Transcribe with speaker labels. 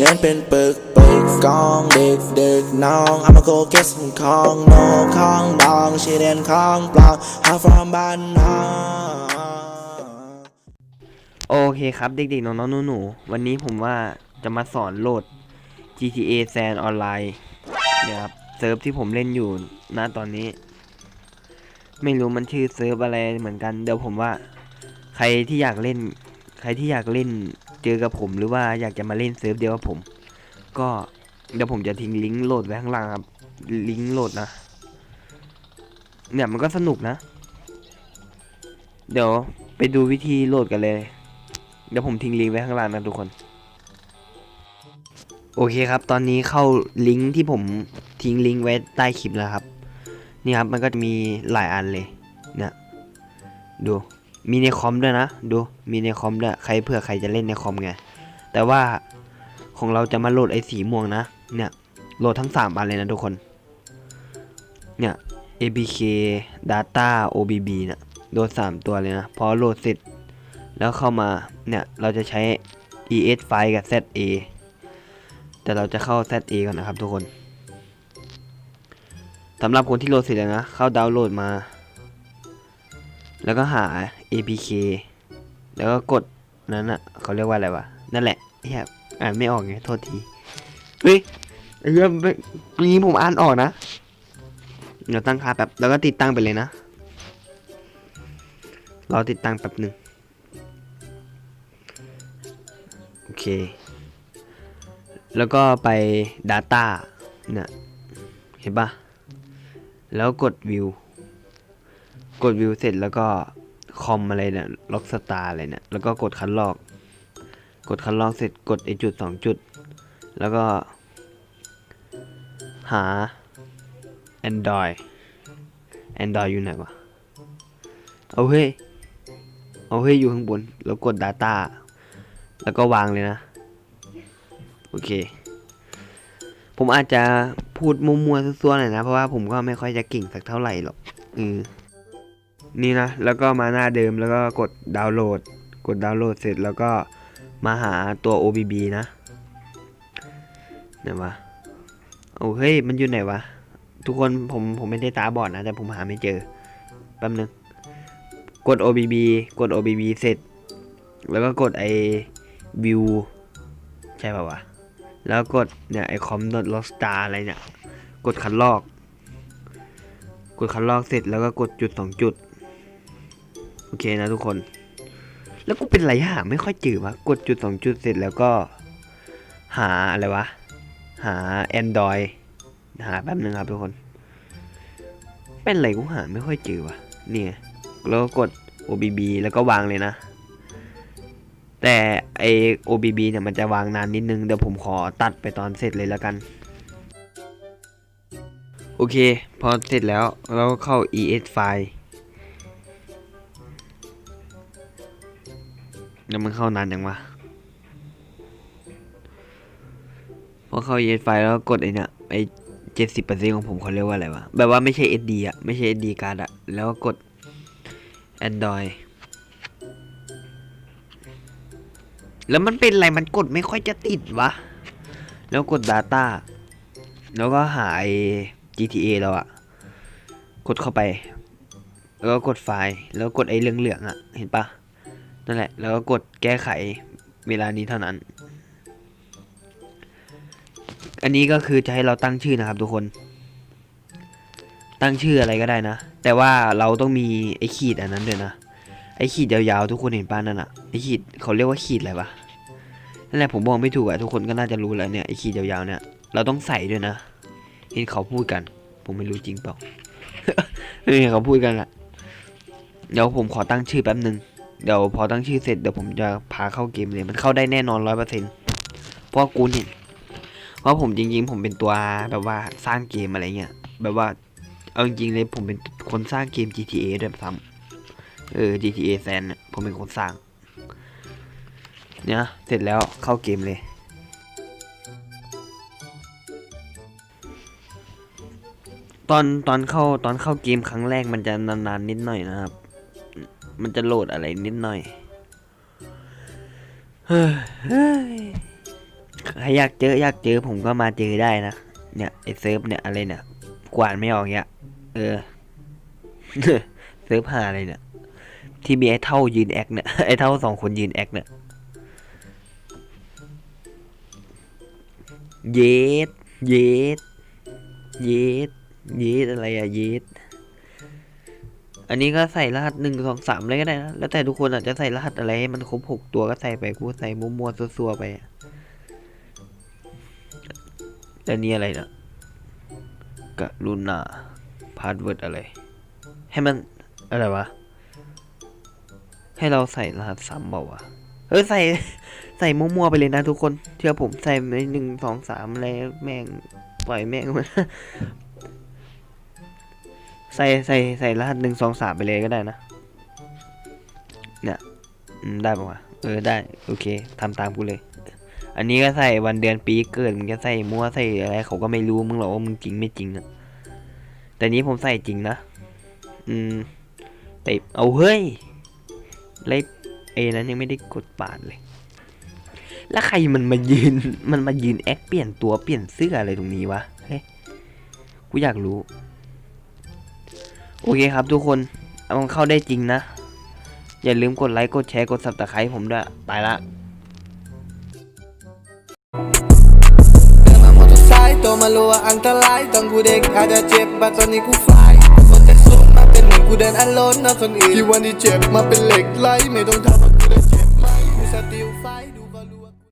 Speaker 1: เงินเป็นปึกปึกกองเดึกเดึกน้องอามาโกเกสของโนของดองชีเดนของปลองหาฟรอมบ้านน้อง
Speaker 2: โอเคครับเด็กๆ น้องๆหนูๆวันนี้ผมว่าจะมาสอนโหลด GTA San ออนไลน์เนี่ยครับเซิร์ฟที่ผมเล่นอยู่ณตอนนี้ ไม่รู้มันชื่อเซิร์ฟอะไรเหมือนกัน เดี๋ยวผมว่า ใครที่อยากเล่น ใครที่อยากเล่น จอกับผมหรือว่าอยากจะมาเล่นเซิร์ฟเดียวกับผม ก็เดี๋ยวผมจะทิ้งลิงก์โหลดไว้ข้างล่างครับ ลิงก์โหลดนะ เนี่ยมันก็สนุกนะ เดี๋ยวไปดูวิธีโหลดกันเลย เดี๋ยวผมทิ้งลิงก์ไว้ข้างล่างนะทุกคน โอเคครับ ตอนนี้เข้าลิงก์ที่ผมทิ้งลิงก์ไว้ใต้คลิปแล้วครับ นี่ครับมันก็จะมีหลายอันเลย เนี่ยดู มีในคอมด้วยนะ ดูมีในคอมด้วยใครเผื่อใครจะเล่นในคอมไง แต่ว่าของเราจะมาโหลดไอ้สีม่วงนะ เนี่ยโหลดทั้ง 3 อันเลยนะทุกคน เนี่ย APK Data OBB เนี่ยโหลด 3 ตัวเลยนะ พอโหลดเสร็จ แล้วเข้ามา เนี่ย เราจะใช้ ES ไฟล์กับ ZA แต่เราจะเข้า ZA ก่อนนะครับทุกคนสำหรับคนที่โหลดเสร็จแล้วนะ เข้าดาวน์โหลดมา แล้วก็หา APK แล้วก็กดนั้นอะเขาเรียกว่าอะไรวะนั่นแหละเฮียอ่านไม่ออกไงโทษทีเฮ้ยไอ้เรื่องนี้ผมอ่านออกนะเดี๋ยวตั้งค่าแบบแล้วก็ติดตั้งไปเลยนะเรอติดตั้งแป๊บหนึ่งโอเค แล้วก็ไป Data เนี่ยเห็นปะแล้วกดวิว กดวิวเสร็จแล้วก็ คอมอะไรเนี่ย ล็อกสตาร์อะไรเนี่ย แล้วก็กดคันลอก กดคันลอกเสร็จกดไอจุดสองจุด แล้วก็ หา Android Android อยู่ไหนวะ เอาเฮ้ย เอาเฮ้ยอยู่ข้างบน แล้วกด Data แล้วก็วางเลยนะ โอเค ผมอาจจะพูดมัวๆซั่วๆหน่อยนะ เพราะว่าผมก็ไม่ค่อยจะเก่งสักเท่าไหร่หรอก อือ นี่นะ แล้วก็มาหน้าเดิมแล้วก็กดดาวน์โหลด กดดาวน์โหลดเสร็จแล้วก็มาหาตัว OBB นะไหนวะโอ้เฮ้ยมันอยู่ไหนวะ ทุกคนผมผมไม่ได้ตาบอดนะ แต่ผมหาไม่เจอแป๊บนึง กด OBB กด OBB เสร็จ แล้วก็กดไอวิวใช่ป่าวะ แล้วกดเนี่ยไอคอมดอทลอสตาอะไรเนี่ย กดคันลอก กดคันลอกเสร็จแล้วก็กดจุดสองจุด โอเคนะทุกคน แล้วกูเป็นไรหาไม่ค่อยจืดวะ กดจุดสองจุดเสร็จแล้วก็ หาอะไรวะ หา Android หาแป๊บนึงครับทุกคน เป็นไรกูหาไม่ค่อยจืดวะเนี่ยแล้วก็กด OBB แล้วก็วางเลยนะ แต่ไอ OBB เนี่ยมันจะวางนานนิดนึง เดี๋ยวผมขอตัดไปตอนเสร็จเลยแล้วกัน โอเค พอเสร็จแล้วเราก็เข้า ES ไแล้วมันเข้านานยังวะพอเข้า ES ไฟแล้วกดไอเนี่ยไอเจ็ดสิบเปอร์เซ็นของผมเขาเรียกว่าอะไรวะ แบบว่าไม่ใช่ SD อะไม่ใช่ SD การ์ดอะแล้วก็กด Android แล้วมันเป็นอะไร มันกดไม่ค่อยจะติดวะ แล้วกด Data แล้วก็หาไอ GTA เราอะกดเข้าไป แล้วก็กดไฟล์ แล้วกดไอเหลืองๆอะเห็นปะ นั่นแหละ แล้วก็กดแก้ไขเวลานี้เท่านั้น อันนี้ก็คือจะให้เราตั้งชื่อนะครับทุกคน ตั้งชื่ออะไรก็ได้นะ แต่ว่าเราต้องมีไอ้ขีดอันนั้นด้วยนะ ไอ้ขีดยาวๆทุกคนเห็นป้านั่นอะไอ้ขีดเขาเรียกว่าขีดอะไรวะนั่นแหละผมบอกไม่ถูกอะทุกคนก็น่าจะรู้แล้วเนี่ยไอ้ขีดยาวๆเนี่ยเราต้องใส่ด้วยนะ เห็นเขาพูดกัน ผมไม่รู้จริงเปล่าเห็นเขาพูดกันอะเดี๋ยวผมขอตั้งชื่อแป๊บหนึ่ง เดี๋ยวพอตั้งชื่อเสร็จเดี๋ยวผมจะพาเข้าเกมเลย มันเข้าได้แน่นอนร้อยเปอร์เซ็นต์เพราะกูเนี่ยเพราะผมจริงๆ ผมเป็นตัวแบบว่าสร้างเกมอะไรเงี้ยแบบว่าเอาจริงๆเลยผมเป็นคนสร้างเกม GTA ด้วยซ้ำเออ GTA San เนี่ยผมเป็นคนสร้าง เนี่ยเสร็จแล้วเข้าเกมเลยตอนตอนเข้าตอนเข้าเกมครั้งแรกมันจะนานๆนิดหน่อยนะครับ มันจะโหลดอะไรนิดหน่อยเฮ้ยเฮ้ยใครอยากเจออยากเจอผมก็มาเจอได้นะ เนี่ยไอเซิร์ฟเนี่ยอะไรเนี่ย กวาดไม่ออกเนี่ยเออ เซิร์ฟหาอะไรเนี่ย ที่มีไอ้เท่ายืนแอคเนี่ย ไอ้เท่าสองคนยืนแอคเนี่ย เยส เยส เยส เยสอะไรอะเยส อันนี้ก็ใส่รหัสหนึ่งสองสามอะไรก็ได้นะ แล้วแต่ทุกคนอาจจะใส่รหัสอะไรให้มันครบหกตัวก็ใส่ไปกูใส่มั่วๆซัวๆไปอะแล้วนี่อะไรนะกรุณาพาสเวิร์ดอะไร ให้มันอะไรวะ ให้เราใส่รหัสซ้ำเปล่าวะเออใส่ใส่มั่วๆไปเลยนะทุกคน เชื่อผมใส่ในหนึ่งสองสามอะไรแม่งปล่อยแม่งมัน ใส่ใส่ใส่รหัสหนึ่งสองสามไปเลยก็ได้นะ เนี่ยได้ปะวะเออได้ โอเคทำตามกูเลย อันนี้ก็ใส่วันเดือนปีเกิดมึงจะใส่มั่วใส่อะไรเขาก็ไม่รู้มึงหรอกว่ามึงจริงไม่จริงอะแต่นี้ผมใส่จริงนะ อืมแต่เอาเฮ้ยไลเอนั้นยังไม่ได้กดปาดเลย แล้วใครมันมายืน มันมายืนแอคเปลี่ยนตัวเปลี่ยนเสื้ออะไรตรงนี้วะ เฮ้ย กูอยากรู้ โอเคครับทุกคนเอามันเข้าได้จริงนะ อย่าลืมกดไลค์ กดแชร์ กด subscribe ผมด้วย ไปละ
Speaker 3: เดินมามอเตอร์ไซค์โตมารู้ว่าอันตรายตอนกูเด็กอาจจะเจ็บบัดตอนนี้กูฟลายคนแต่สุดมาเป็นเหมือนกูเดินอันโลนนะคนอื่นที่วันที่เจ็บมาเป็นเหล็กไหลไม่ต้องทำ